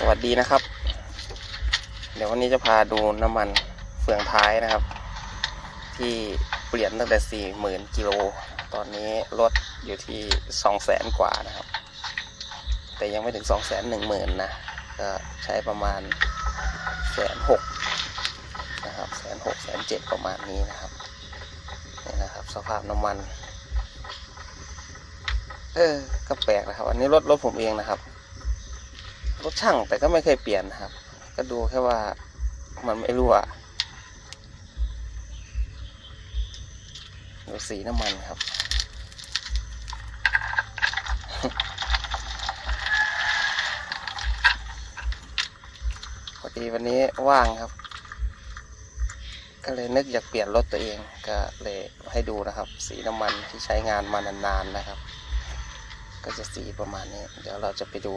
สวัสดีนะครับ เดี๋ยววันนี้จะพาดูน้ำมันเฟืองท้ายนะครับ ที่เปลี่ยนตั้งแต่สี่หมื่นกิโล ตอนนี้ลดอยู่ที่สองแสนกว่านะครับ แต่ยังไม่ถึงสองแสนหนึ่งหมื่นนะก็ใช้ประมาณแสนหกนะครับแสนหกแสนเจ็ดประมาณนี้นะครับนี่นะครับ สภาพน้ำมัน เออก็แปลกนะครับ อันนี้รถรถผมเองนะครับ รถช่างแต่ก็ไม่เคยเปลี่ยนครับ ก็ดูแค่ว่ามันไม่รั่วดูสีน้ำมันครับ พอดีวันนี้ว่างครับ ก็เลยนึกอยากเปลี่ยนรถตัวเองก็เลยให้ดูนะครับ สีน้ำมันที่ใช้งานมานานๆนะครับ ก็จะสีประมาณนี้ เดี๋ยวเราจะไปดู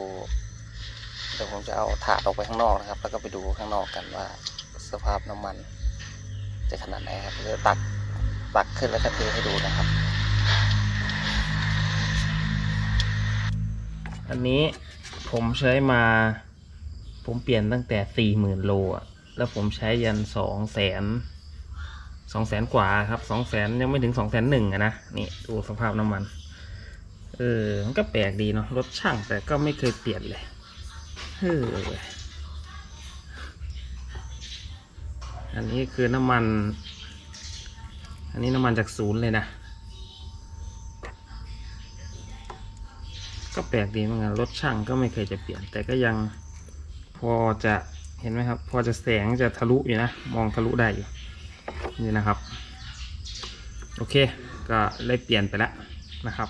ดี๋ยวผมจะเอาถาดออกไปข้างนอกนะครับ แล้วก็ไปดูข้างนอกกันว่าสภาพน้ำมัน จะขนาดไหนครับเดี๋ยวตักตักขึ้นแล้วก็เทให้ดูนะครับ อันนี้ผมใช้มา ผมเปลี่ยนตั้งแต่สี่หมื่นโลอะแล้วผมใช้ยันสองแสนสองแสนกว่าครับสองแสนยังไม่ถึงสองแสนหนึ่งอะนะนี่ดูสภาพน้ำมัน เออ มันก็แปลกดีเนาะรถช่างแต่ก็ไม่เคยเปลี่ยนเลย เอออันนี้คือน้ำมัน อันนี้น้ำมันจากศูนย์เลยนะ ก็แปลกดีเหมือนกันรถช่างก็ไม่เคยจะเปลี่ยน แต่ก็ยังพอจะเห็นไหมครับ พอจะแสงจะทะลุอยู่นะ มองทะลุได้อยู่ นี่นะครับ โอเค ก็เลยเปลี่ยนไปแล้วนะครับ